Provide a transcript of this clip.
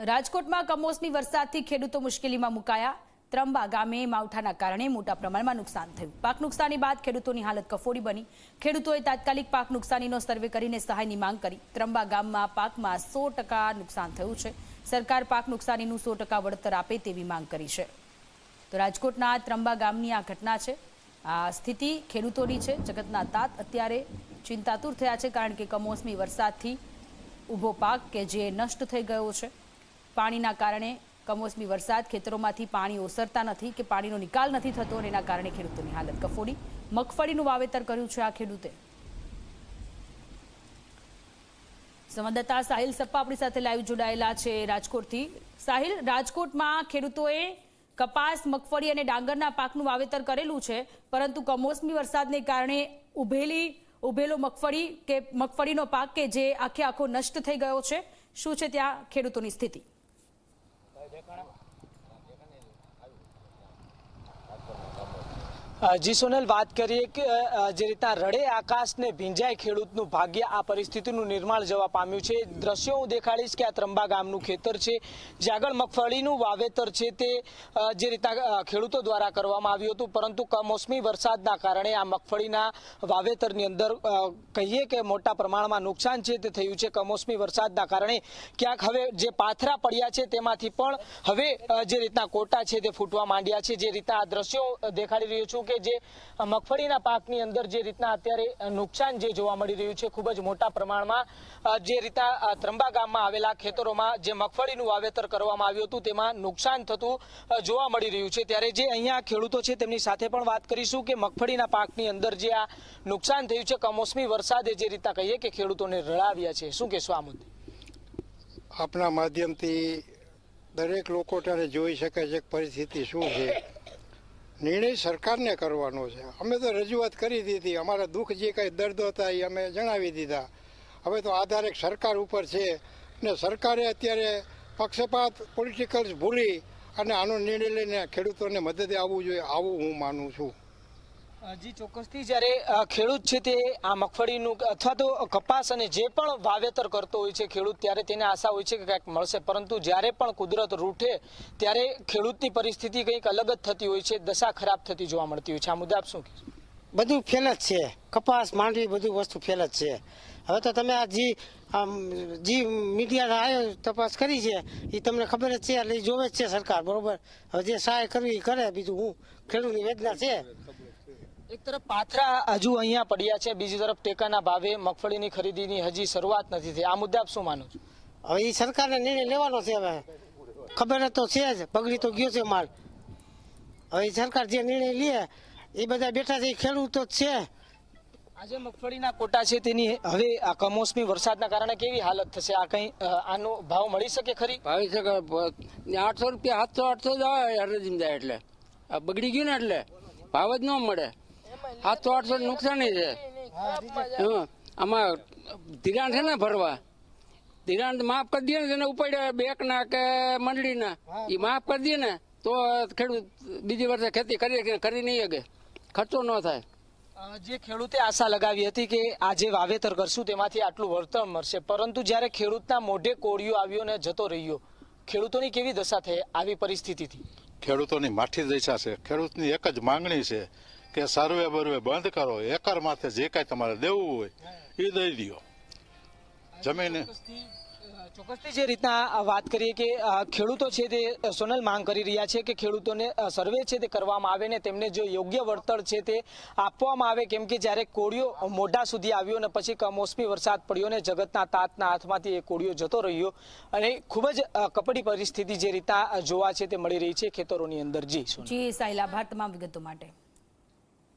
રાજકોટમાં કમોસમી વરસાદથી ખેડૂતો મુશ્કેલીમાં મુકાયા. ત્રંબા ગામે માવઠાના કારણે મોટા પ્રમાણમાં નુકસાન થયું. પાક નુકસાની બાદ ખેડૂતોની હાલત કફોડી બની. ખેડૂતોએ તાત્કાલિક પાક નુકસાનીનો સર્વે કરીને સહાયની માંગ કરી. ત્રંબા ગામમાં પાકમાં સો નુકસાન થયું છે. સરકાર પાક નુકસાનીનું સો વળતર આપે તેવી માંગ કરી છે. તો રાજકોટના ત્રંબા ગામની આ ઘટના છે. આ સ્થિતિ ખેડૂતોની છે. જગતના તાત અત્યારે ચિંતાતુર થયા છે કારણ કે કમોસમી વરસાદથી ઊભો પાક કે જે નષ્ટ થઈ ગયો છે. પાણીના કારણે કમોસમી વરસાદ, ખેતરોમાંથી પાણી ઓસરતા નથી કે પાણીનો નિકાલ નથી થતો અને એના કારણે ખેડૂતોની હાલત કફોડી. મગફળીનું વાવેતર કર્યું છે આ ખેડૂતે. સંવાદદાતા સાહિલ સપ્પા આપણી સાથે લાઈવ જોડાયેલા છે રાજકોટથી. સાહિલ, રાજકોટમાં ખેડૂતોએ કપાસ, મગફળી અને ડાંગરના પાકનું વાવેતર કરેલું છે, પરંતુ કમોસમી વરસાદને કારણે ઉભેલી, ઉભેલો મગફળી કે, મગફળીનો પાક કે જે આખે આખો નષ્ટ થઈ ગયો છે, શું છે ત્યાં ખેડૂતોની સ્થિતિ? Dekara. જી સોનલ, વાત કરીએ કે જે રીતના રડે આકાશને ભીંજાય ખેડૂતનું ભાગ્ય આ પરિસ્થિતિનું નિર્માણ જવા પામ્યું છે. દ્રશ્યો હું દેખાડીશ કે આ ત્રંબા ગામનું ખેતર છે. જે આગળ મગફળીનું વાવેતર છે તે જે રીતના ખેડૂતો દ્વારા કરવામાં આવ્યું હતું. પરંતુ કમોસમી વરસાદના કારણે આ મગફળીના વાવેતરની અંદર કહીએ કે મોટા પ્રમાણમાં નુકસાન છે તે થયું છે. કમોસમી વરસાદના કારણે ક્યાંક હવે જે પાથરા પડ્યા છે તેમાંથી પણ હવે જે રીતના કોટા છે તે ફૂટવા માંડ્યા છે. જે રીતના આ દ્રશ્યો દેખાડી રહ્યો છું કે જે મગફળીના પાકની અંદર જે રીતના અત્યારે નુકસાન જે જોવા મળી રહ્યું છે, ખૂબ જ મોટા પ્રમાણમાં જે રીતના ત્રંબા ગામમાં આવેલા ખેતરોમાં જે મગફળીનું વાવેતર કરવામાં આવ્યું હતું, તેમાં નુકસાન થતું જોવા મળી રહ્યું છે. ત્યારે જે અહીંયા ખેડૂતો છે, તેમની સાથે પણ વાત કરીશું કે મગફળીના પાકની અંદર જે આ નુકસાન થયું છે, કમોસમી વરસાદે જે રીતના કહીએ કે ખેડૂતોને રડાવ્યા છે. શું કહેશો આ મુદ્દે? આપના માધ્યમથી દરેક લોકો ત્યારે જોઈ શકે છે પરિસ્થિતિ શું છે. નિર્ણય સરકારને કરવાનો છે. અમે તો રજૂઆત કરી દીધી. અમારા દુઃખ જે કંઈ દર્દ હતા એ અમે જણાવી દીધા. હવે તો આધાર એક સરકાર ઉપર છે ને સરકારે અત્યારે પક્ષપાત પોલિટિકલ્સ ભૂલી અને આનો નિર્ણય લઈને ખેડૂતોને મદદે આવવું જોઈએ, આવું હું માનું છું. જી, ચોક્કસથી જ્યારે ખેડૂત છે તે આ મગફળીનું અથવા તો કપાસ અને જે પણ વાવેતર કરતો હોય છે ખેડૂત, ત્યારે તેને આશા હોય છે કે કંઈક મળશે. પરંતુ જ્યારે પણ કુદરત રૂઠે, ત્યારે ખેડૂતની પરિસ્થિતિ કંઈક અલગ જ થતી હોય છે, દશા ખરાબ થતી જોવા મળતી હોય છે. આ મુદ્દે આપ શું બધું ફેલ જ છે. કપાસ, માંડવી, બધું વસ્તુ ફેલ જ છે. હવે તો તમે આ જી જી મીડિયા આવ્યો તપાસ કરી છે. એ તમને ખબર જ છે, એટલે જોવે જ છે સરકાર, બરોબર? હવે જે સહાય કરવી એ કરે, બીજું હું? ખેડૂતની વેદના છે. એક તરફ પાથરા હજુ અહીંયા પડ્યા છે બીજી તરફ ટેકાના ભાવે મગફળીની ખરીદીની હજી શરૂઆત નથી થઈ. આ મુદ્દે આપ શું માનો છો? હવે એ સરકારને નિર્ણય લેવાનો છે હવે. ખબર જ તો છે જ બગડી તો ગયો છે માલ. હવે સરકાર જે નિર્ણય લે એ બધા બેઠા છે એ ખેડૂતો જ છે. આજે મગફળીના કોટા છે તેની હવે આ કમોસમી વરસાદના કારણે કેવી હાલત થશે? આ કઈ આનો ભાવ મળી શકે ખરી? ભાવી શકે આઠસો રૂપિયા સાતસો આઠસો જ આવે હરજીમ જાય એટલે. આ બગડી ગયું ને એટલે ભાવ જ ન મળે. સાતસો આઠસો નુકસાની છે. આમાં ધિરાણ છે ને ભરવા? ધિરાણ માફ કરી દઈએ ને તેને ઉપાડ્યા બેંકના કે મંડળીના એ માફ કરી દઈએ ને તો ખેડૂત બીજી વર્ષે ખેતી કરી શકે, કરી નહીં શકે? ખર્ચો ન થાય. જે ખેડૂતે આશા લગાવી હતી કે આજે વાવેતર કરશું તેમાંથી આટલું વળતર મળશે પરંતુ જ્યારે ખેડૂતના મોઢે કોળિયો આવ્યો ને જતો રહ્યો ખેડૂતોની કેવી દશા થઈ? આવી પરિસ્થિતિથી. ખેડૂતોની માઠી દશા છે. ખેડૂતની એક જ માંગણી છે કે સર્વે બર્વે બંધ કરો એકર માથે જે કાંઈ તમારે દેવું હોય એ દઈ દો જમીન ચોક્કસથી જે રીતના વાત કરીએ કે ખેડૂતો છે તે સોનલ માંગ કરી રહ્યા છે કે ખેડૂતોને સર્વે છે તે કરવામાં આવે ને તેમને જો યોગ્ય વળતર છે તે આપવામાં આવે કેમ કે જ્યારે કોળિયો મોઢા સુધી આવ્યો ને પછી કમોસમી વરસાદ પડ્યો ને જગતના તાતના હાથમાંથી એ કોળિયો જતો રહ્યો અને ખૂબ જ કપડી પરિસ્થિતિ જે રીતના જોવા છે તે મળી રહી છે ખેતરોની અંદર. જી જી સાહિલ આભાર વિગતો માટે.